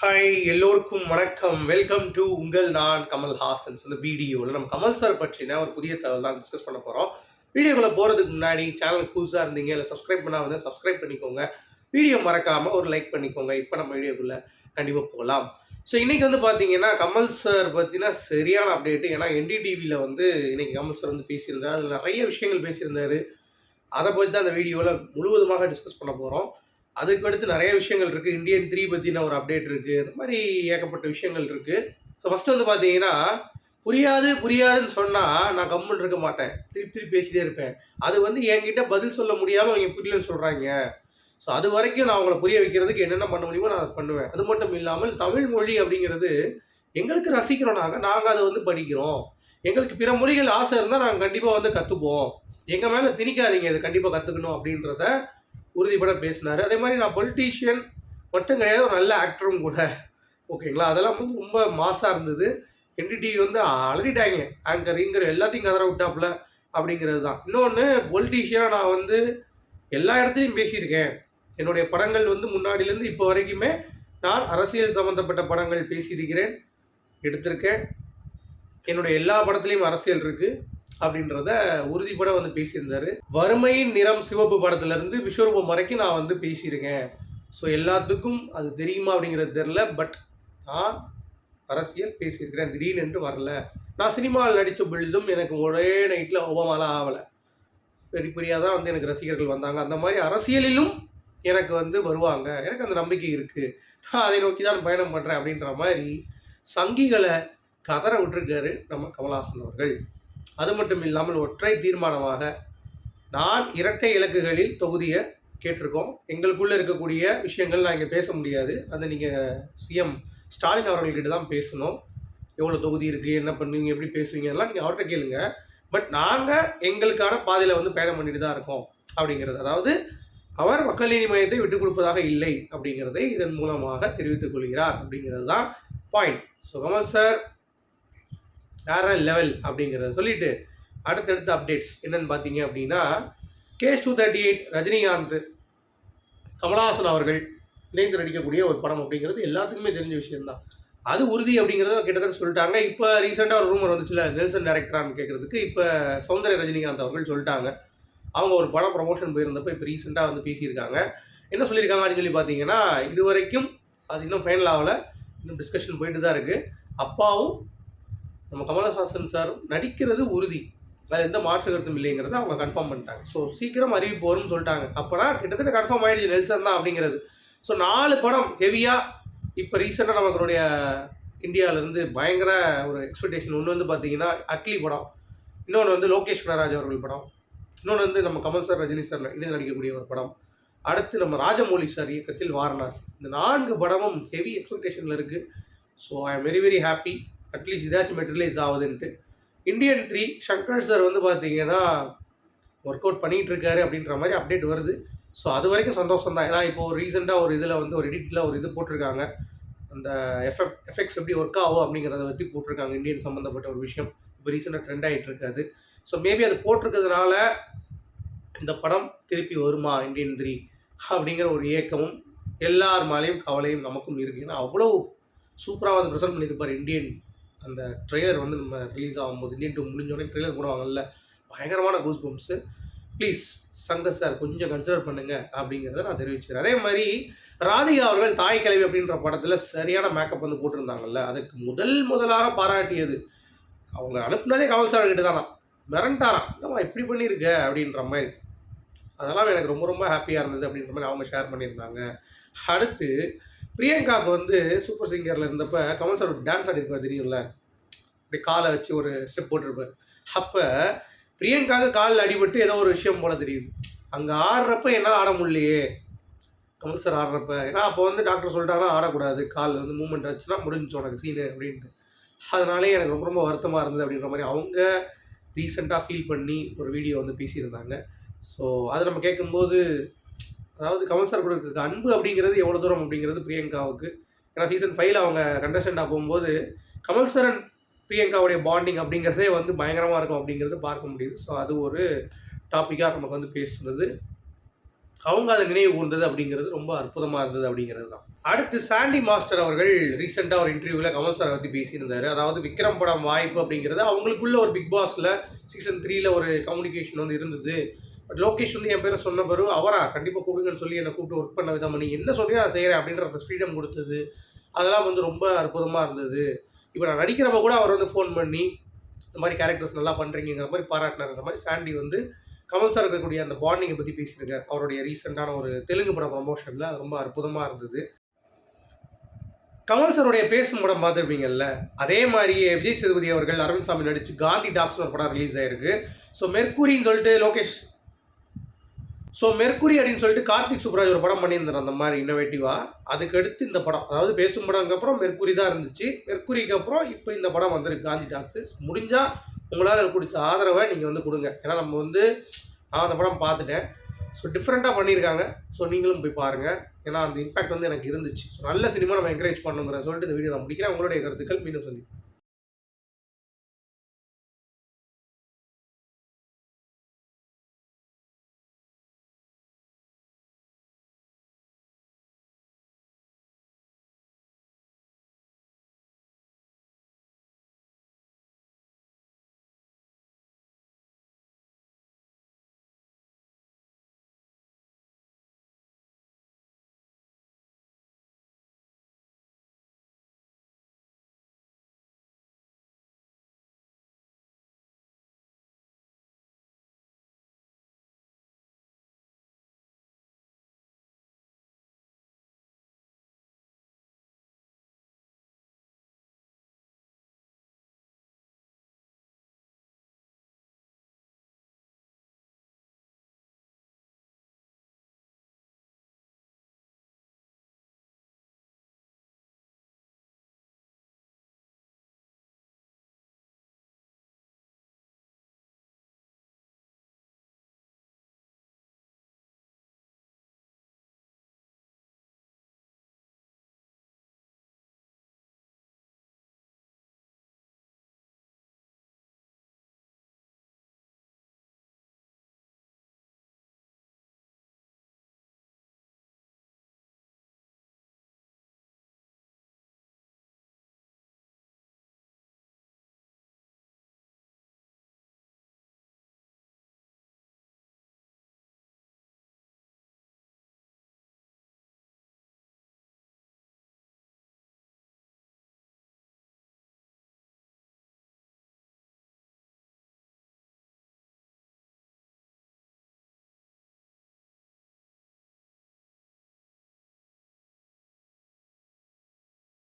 Hi எல்லோருக்கும் வணக்கம். Welcome to உங்கள் நான் கமல் ஹாசன்ஸ் இந்த வீடியோவில் நம்ம கமல் சார் பற்றின ஒரு புதிய தகவல் தான் டிஸ்கஸ் பண்ண போகிறோம் வீடியோக்குள்ளே போகிறதுக்கு முன்னாடி சேனல் புதுசாக இருந்தீங்க இல்லை சப்ஸ்கிரைப் பண்ணால் வந்து சப்ஸ்கிரைப் பண்ணிக்கோங்க. வீடியோ மறக்காமல் ஒரு லைக் பண்ணிக்கோங்க. இப்போ நம்ம வீடியோக்குள்ளே கண்டிப்பாக போகலாம் ஸோ இன்றைக்கி வந்து பார்த்தீங்கன்னா கமல் சார் பற்றினா சரியான அப்டேட்டு ஏன்னா என்டிடிவியில் வந்து இன்றைக்கி கமல் சார் வந்து பேசியிருந்தார். அதில் நிறைய விஷயங்கள் பேசியிருந்தார். அதை பற்றி தான் அந்த வீடியோவில் முழுவதுமாக டிஸ்கஸ் பண்ண போகிறோம் அதுக்கு அடுத்து நிறைய விஷயங்கள் இருக்குது இந்தியன் த்ரீ பற்றின ஒரு அப்டேட் இருக்குது இந்த மாதிரி ஏகப்பட்ட விஷயங்கள் இருக்குது ஸோ ஃபஸ்ட்டு வந்து பார்த்தீங்கன்னா புரியாது புரியாதுன்னு சொன்னால் நான் கம்முன்னு இருக்க மாட்டேன். திருப்பி திருப்பி பேசிட்டே இருப்பேன். அது வந்து என்கிட்ட பதில் சொல்ல முடியாமல் அவங்க புரியலன்னு சொல்கிறாங்க ஸோ அது வரைக்கும் நான் அவங்கள புரிய வைக்கிறதுக்கு என்னென்ன பண்ண முடியுமோ நான் அதை பண்ணுவேன். அது மட்டும் இல்லாமல் தமிழ் மொழி அப்படிங்கிறது எங்களுக்கு ரசிக்கிறோம் நாங்கள் நாங்கள் அதை வந்து படிக்கிறோம். எங்களுக்கு பிற மொழிகள் ஆசை இருந்தால் நாங்கள் கண்டிப்பாக வந்து கற்றுப்போம் எங்கள் மேலே திணிக்காதீங்க. இதை கண்டிப்பாக கற்றுக்கணும் அப்படின்றத உறுதிப்பட பேசினார். அதே மாதிரி நான் பொலிட்டீஷியன் மட்டும் கிடையாது ஒரு நல்ல ஆக்டரும் கூட. ஓகேங்களா? அதெல்லாம் வந்து ரொம்ப மாசாக இருந்தது. என்டிடிவி வந்து அலறிட்டாங்க ஆங்கர் இங்கர் எல்லாத்தையும் கதற விட்டாப்புல அப்படிங்கிறது தான். இன்னொன்று பொலிட்டீஷியனாக நான் வந்து எல்லா இடத்துலையும் பேசியிருக்கேன். என்னுடைய படங்கள் வந்து முன்னாடியிலேருந்து இப்போ வரைக்குமே நான் அரசியல் சம்மந்தப்பட்ட படங்கள் பேசியிருக்கிறேன் எடுத்திருக்கேன். என்னுடைய எல்லா படத்துலையும் அரசியல் இருக்குது அப்படின்றத உறுதிப்பட வந்து பேசியிருந்தாரு. வறுமையின் நிறம் சிவப்பு படத்துலேருந்து விஸ்வரூபம் வரைக்கும் நான் வந்து பேசியிருக்கேன். ஸோ எல்லாத்துக்கும் அது தெரியுமா அப்படிங்கிறது தெரில பட் நான் அரசியல் பேசியிருக்கிறேன். திடீர்னு என்று வரல. நான் சினிமாவில் நடித்த பொழுதும் எனக்கு ஒரே நைட்டில் ஒபமாலாம் ஆகலை. பெரிய பெரியாக தான் வந்து எனக்கு ரசிகர்கள் வந்தாங்க. அந்த மாதிரி அரசியலிலும் எனக்கு வந்து வருவாங்க. எனக்கு அந்த நம்பிக்கை இருக்குது நான் அதை நோக்கி தான் பயணம் பண்ணுறேன் அப்படின்ற மாதிரி சங்கிகளை கதற விட்டுருக்காரு நம்ம கமல்ஹாசன் அவர்கள். அது மட்டும் இல்லாமல் ஒற்றை தீர்மானமாக நான் இரட்டை இலக்குகளில் தொகுதியை கேட்டிருக்கோம். எங்களுக்குள்ளே இருக்கக்கூடிய விஷயங்கள் நான் இங்கே பேச முடியாது. அதை நீங்கள் சிஎம் ஸ்டாலின் அவர்கள்கிட்ட தான் பேசணும். எவ்வளோ தொகுதி இருக்குது என்ன பண்ணுவீங்க எப்படி பேசுவீங்க எல்லாம் நீங்கள் அவர்கிட்ட கேளுங்க. பட் நாங்கள் எங்களுக்கான பாதையில் வந்து பயணம் பண்ணிட்டு தான் இருக்கோம் அப்படிங்கிறது. அதாவது அவர் மக்கள் நீதி மையத்தை விட்டுக் கொடுப்பதாக இல்லை அப்படிங்கிறதை இதன் மூலமாக தெரிவித்துக் கொள்கிறார் அப்படிங்கிறது தான் பாயிண்ட் ஸோ கமல் சார் வேற லெவல் அப்படிங்கிறத சொல்லிட்டு அடுத்தடுத்த அப்டேட்ஸ் என்னன்னு பார்த்தீங்க அப்படின்னா case two thirty eight Rajinikanth Kamal Haasan அவர்கள் இணைந்து நடிக்கக்கூடிய ஒரு படம் அப்படிங்கிறது எல்லாத்துக்குமே தெரிஞ்ச விஷயம்தான். அது உறுதி அப்படிங்கிறத கிட்டத்தட்ட சொல்லிட்டாங்க. இப்போ ரீசெண்டாக ஒரு ரூமர் வந்துச்சுல நெல்சன் டேரக்டரான்னு கேட்குறதுக்கு இப்போ சௌந்தர்ய ரஜினிகாந்த் அவர்கள் சொல்லிட்டாங்க. அவங்க ஒரு படம் ப்ரொமோஷன் போயிருந்தப்போ இப்போ ரீசெண்டாக வந்து பேசியிருக்காங்க. என்ன சொல்லியிருக்காங்க அப்படின்னு சொல்லி பார்த்தீங்கன்னா இது வரைக்கும் அது இன்னும் ஃபைனல் ஆகலை. இன்னும் டிஸ்கஷன் போயிட்டு தான் இருக்குது அப்பாவும் நம்ம கமலஹாசன் சார் நடிக்கிறது உறுதி. அதில் எந்த மாற்று கருத்தும் இல்லைங்கிறத அவங்க கன்ஃபார்ம் பண்ணிட்டாங்க. ஸோ சீக்கிரம் அறிவிப்பு வரும்னு சொல்லிட்டாங்க. அப்போனா கிட்டத்தட்ட கன்ஃபார்ம் ஆகிடுச்சு நெல்சன் தான் அப்படிங்கிறது. ஸோ நாலு படம் ஹெவியாக இப்போ ரீசெண்டாக நம்மளுடைய இந்தியாவிலேருந்து பயங்கர ஒரு எக்ஸ்பெக்டேஷன் ஒன்று வந்து பார்த்தீங்கன்னா அட்லி படம். இன்னொன்று வந்து லோகேஷ் கனராஜ் அவர்கள் படம். இன்னொன்று வந்து நம்ம கமல் சார் ரஜினி சார் இணைந்து நடிக்கக்கூடிய ஒரு படம். அடுத்து நம்ம ராஜமௌலி சார் இயக்கத்தில் வாரணாசி. இந்த நான்கு படமும் ஹெவி எக்ஸ்பெக்டேஷனில் இருக்குது so I am very very happy at least இதாச்சும் materialise ஆகுதுன்ட்டு இந்தியன் த்ரீ சங்கர் சார் வந்து பார்த்தீங்கன்னா ஒர்க் அவுட் பண்ணிகிட்டு இருக்காரு அப்படின்ற மாதிரி அப்டேட் வருது. ஸோ அது வரைக்கும் சந்தோஷம் தான் ஏன்னா இப்போ ஒரு ரீசெண்டாக ஒரு இதில் வந்து ஒரு எடிட்டில் ஒரு இது போட்டிருக்காங்க. அந்த எஃப்எஃப் எஃபெக்ட்ஸ் எப்படி ஒர்க் ஆகும் அப்படிங்கிறத பற்றி போட்டிருக்காங்க இந்தியன் சம்மந்தப்பட்ட ஒரு விஷயம். இப்போ ரீசெண்டாக ட்ரெண்ட் ஆகிட்டு இருக்காது ஸோ மேபி அது போட்டிருக்கிறதுனால இந்த படம் திருப்பி வருமா இந்தியன் த்ரீ அப்படிங்கிற ஒரு இயக்கமும் எல்லார் மேலேயும் கவலையும் நமக்கும் இருக்குது ஏன்னா அவ்வளோ சூப்பராக வந்து ப்ரெசென்ட் பண்ணியிருப்பார் இந்தியன் அந்த ட்ரெய்லர் வந்து நம்ம ரிலீஸ் ஆகும்போது இந்தியன் டூ முடிஞ்சோடனே ட்ரெய்லர் போடுவாங்கல்ல பயங்கரமான goose bumps please Shankar sir கொஞ்சம் கன்சிடர் பண்ணுங்கள் அப்படிங்கிறத நான் தெரிவிச்சுக்கிறேன். அதே மாதிரி ராதிகா அவர்கள் தாய் கிழவி அப்படின்ற படத்தில் சரியான மேக்கப் வந்து போட்டிருந்தாங்கல்ல அதுக்கு முதல் முதலாக பாராட்டியது. அவங்க அனுப்புனதே கமல் சார் கிட்ட தானா மிரண்டாராம். என்னம்மா இப்படி பண்ணியிருக்க அப்படின்ற மாதிரி. அதெல்லாம் எனக்கு ரொம்ப ரொம்ப ஹாப்பியாக இருந்தது அப்படின்ற மாதிரி அவங்க ஷேர் பண்ணியிருந்தாங்க. அடுத்து பிரியங்காவுக்கு வந்து சூப்பர் சிங்கரில் இருந்தப்போ கமல் சார் டான்ஸ் ஆடிருப்பார் தெரியும்ல? இப்படி காலை வச்சு ஒரு ஸ்டெப் போட்டிருப்பார். அப்போ பிரியங்காவுக்கு காலில் அடிபட்டு ஏதோ ஒரு விஷயம் போல தெரியுது. அங்கே ஆடுறப்ப என்னால் ஆட முடியலையே. கமல் சார் ஆடுறப்ப. ஏன்னா அப்போ வந்து டாக்டர் சொல்லிட்டாங்கன்னா ஆடக்கூடாது. கால் வந்து மூமெண்ட் ஆச்சுன்னா முடிஞ்சு உனக்கு சீனு அப்படின்ட்டு. அதனாலே எனக்கு ரொம்ப ரொம்ப வருத்தமாக இருந்தது அப்படின்ற மாதிரி அவங்க ரீசெண்டாக ஃபீல் பண்ணி ஒரு வீடியோ வந்து பேசியிருந்தாங்க. ஸோ அதை நம்ம கேட்கும்போது அதாவது கமல் சார் கூட இருக்க அன்பு அப்படிங்கிறது எவ்வளோ தூரம் அப்படிங்கிறது பிரியங்காவுக்கு. ஏன்னா சீசன் ஃபைவ்ல அவங்க கண்டஸ்டண்டாக போகும்போது கமல் சார் அண்ட் பிரியங்காவுடைய பாண்டிங் அப்படிங்கிறதே வந்து பயங்கரமாக இருக்கும் அப்படிங்கிறது பார்க்க முடியுது. ஸோ அது ஒரு டாப்பிக்காக நமக்கு வந்து பேசுனது அவங்க அதை நினைவு கூர்ந்தது அப்படிங்கிறது ரொம்ப அற்புதமாக இருந்தது அப்படிங்கிறது தான். அடுத்து சாண்டி மாஸ்டர் அவர்கள் ரீசெண்டாக ஒரு இன்டர்வியூவில் கமல் சார் பற்றி பேசியிருந்தார். அதாவது விக்ரம் படம் வாய்ப்பு அப்படிங்கிறது அவங்களுக்குள்ள ஒரு பிக் பாஸில் சீசன் த்ரீல ஒரு கம்யூனிகேஷன் வந்து இருந்தது. லோகேஷ் வந்து என் பேரை சொன்ன பிறகு அவரா? கண்டிப்பாக கூப்பிடுங்கன்னு சொல்லி என்னை கூப்பிட்டு ஒர்க் பண்ண விதம் நீ என்ன சொல்றியோ நான் செய்கிறேன் அப்படின்ற ஃப்ரீடம் கொடுத்தது. அதெல்லாம் வந்து ரொம்ப அற்புதமாக இருந்தது. இப்போ நான் நடிக்கிறப்ப கூட அவர் வந்து ஃபோன் பண்ணி இந்த மாதிரி கேரக்டர்ஸ் நல்லா பண்ணுறீங்கிற மாதிரி பாராட்டினார். மாதிரி சாண்டி வந்து கமல் சார் இருக்கக்கூடிய அந்த பாண்டிங்கை பற்றி பேசியிருக்கார். அவருடைய ரீசெண்டான ஒரு தெலுங்கு படம் ப்ரமோஷனில் ரொம்ப அற்புதமாக இருந்தது. கமல் சாருடைய பேசும் படம் பார்த்துருப்பீங்கல்ல அதே மாதிரியே விஜய் சேதுபதி அவர்கள் அரவிந்த் சாமி நடித்து காந்தி டாக்ஸ்னு ஒரு படம் ரிலீஸ் ஆயிருக்கு. ஸோ மெர்க்குரின்னு சொல்லிட்டு லோகேஷ் ஸோ மெர்க்குரி அப்படின்னு சொல்லிட்டு கார்த்திக் சுப்ராஜ் ஒரு படம் பண்ணியிருந்தார் அந்த மாதிரி இன்னோவேட்டிவாக அதுக்கு அடுத்து இந்த படம் அதாவது பேசும் படம்க்கு அப்புறம் மெர்க்குரி தான் இருந்துச்சு. மெர்க்குரிக்கு அப்புறம் இப்போ இந்த படம் வந்திருக்கு காந்தி டாக்ஸஸ் முடிஞ்சால் உங்களால் பிடிச்ச ஆதரவை நீங்கள் வந்து கொடுங்க. ஏன்னா நம்ம வந்து நான் அந்த படம் பார்த்துட்டேன். ஸோ டிஃப்ரெண்ட்டாக பண்ணியிருக்காங்க. ஸோ நீங்களும் போய் பாருங்கள் ஏன்னா அந்த இம்பாக்ட் வந்து எனக்கு இருந்துச்சு. ஸோ நல்ல சினிமா நம்ம என்கரேஜ் பண்ணுங்கிற சொல்லிட்டு இந்த வீடியோ நான் முடிக்கிறேன். உங்களுடைய கருத்துக்கள் மீண்டும் சொல்லி